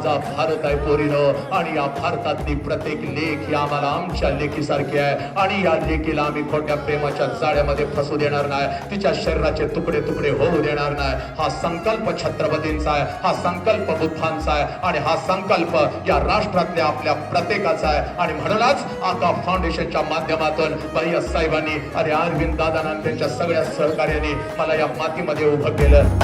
माझा भारत आहे पोरीनं. आणि या भारतातली प्रत्येक लेख ही आम्हाला आमच्या लेखीसारखी आहे. आणि या लेखीला आम्ही खोट्या प्रेमाच्या जाळ्यामध्ये फसू देणार नाही. तिच्या शरीराचे तुकडे तुकडे होऊ देणार नाही. हा संकल्प छत्रपतींचा आहे. हा संकल्प बुद्धांचा आहे. आणि हा संकल्प या राष्ट्रातल्या आपल्या प्रत्येकाचा आहे. आणि म्हणूनच आता फाउंडेशनच्या माध्यमातून भैया साहेबांनी अरे अरविंद दादाना त्यांच्या सगळ्या सहकार्याने मला या मातीमध्ये उभं केलं.